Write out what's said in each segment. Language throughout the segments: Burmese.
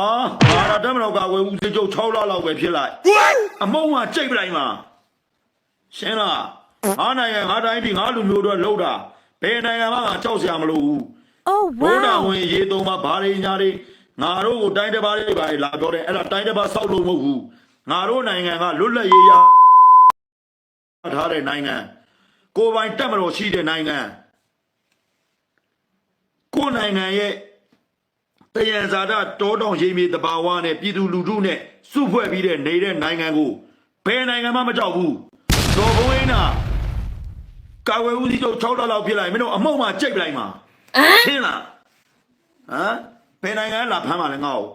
အာငါတော့တက်မတော်ကဝယ်ဦးစိတ်ချုပ်6လလောက်ပဲဖြစ်လိုက်အမုံကကြိတ်ပလိုက်မှာရှင်းလားငါနိုင်ငံငါတိုင်းပြည်ငါလူမျိုးတို့လှုပ်တာဘယ်နိုင်ငံမှငါကြောက်စရာမလိုဘူး Oh ဘုရား wow. ဝင်ရေသုံးပါဘာတွေညာတွေငါတို့ကိုတိုင်းတစ်ပါးတွေပါလာပြောတယ်အဲ့ဒါတိုင်းတစ်ပါးစောက်လို့မဟုတ်ဘူးငါတို့နိုင်ငံကလွတ်လပ်ရေးရထားတဲ့နိုင်ငံကိုယ်ပိုင်တက်မတော်ရှိတဲ့နိုင်ငံကိုယ်နိုင်ငံရဲ့ တယံဇာတတောတောင်ရေမြေတဘာဝနဲ့ပြည်သူလူထုနဲ့စုဖွဲ့ပြီးတဲ့နေတဲ့နိုင်ငံကိုဘယ်နိုင်ငံမှမကြောက်ဘူးတော်ဘဝင်းနာကာဝယ်ဦးစီးချုပ်6လလောက်ဖြစ်လိုက်မင်းတို့အမှုံမှာကြိတ်ပလိုက်မှာရှင်းလားဟမ်ဘယ်နိုင်ငံလာဖမ်းပါလဲငါ့ကို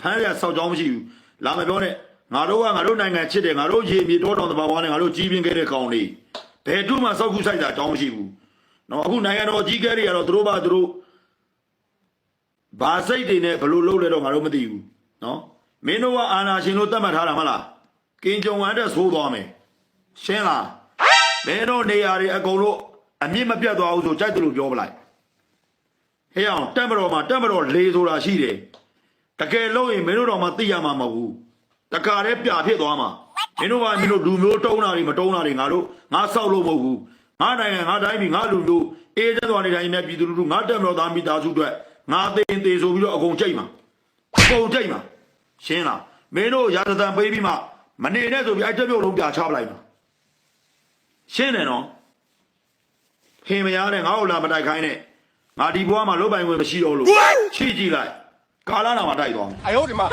ဖမ်းရဆောက်ကြောင်းမရှိဘူးလာမပြောနဲ့ငါတို့ကငါတို့နိုင်ငံချစ်တယ်ငါတို့ရေမြေတောတောင်တဘာဝနဲ့ငါတို့ကြီးပြင်းခဲ့တဲ့ကောင်လေးဘယ်သူမှစောက်ကူဆိုင်တာအကြောင်းမရှိဘူးနော်အခုနိုင်ငံတော်ကြီးကဲတွေကတော့သူတို့ဘာသူတို့ ဘာစိတ်တွေနဲ့ဘယ်လိုလုပ်လဲတော့ငါတို့မသိဘူးနော်မင်းတို့ကအာနာရှင်လို့သတ်မှတ်ထားတာမဟုတ်လားကင်ဂျုံဝမ်တဲ့ဆိုးသွားမယ်ရှင်းလားမင်းတို့နေရာတွေအကုန်လုံးအမြင့်မပြတ်သွားဘူးဆိုကြိုက်တယ်လို့ပြောပလိုက်ဟဲ့အောင်တက်မတော်မှာတက်မတော်လေဆိုတာရှိတယ်တကယ်လို့ရင်မင်းတို့တော့မှသိရမှာမဟုတ်ဘူးတခါတည်းပြဖြစ်သွားမှာမင်းတို့ကမင်းတို့လူမျိုးတုံးတာတွေမတုံးတာတွေငါတို့ငါဆောက်လို့မဟုတ်ဘူးငါနိုင်ငံငါတိုင်းပြည်ငါလူမျိုးအေးတဲ့သွားနေတိုင်းနဲ့ပြည်သူလူထုငါတက်မတော်သားမိသားစုအတွက် ငါသိရင်သေဆိုပြီးတော့အကုန်ကြိတ်မှာအကုန်ကြိတ်မှာရှင်းလားမင်းတို့ရာဇသံပေးပြီးမှမနေနဲ့ဆိုပြီးအဲ့ချက်ပြုတ်လုံးပြချပလိုက်မှာရှင်းတယ်နော်ဟင်မရနဲ့ငါ့ကိုလာမတိုက်ခိုင်းနဲ့ငါဒီဘွားမှာလုတ်ပိုင်ဝင်မရှိတော့လို့ချီကြည့်လိုက်ကာလာနာမှာတိုက်သွားမယ်အယောဒီမှာ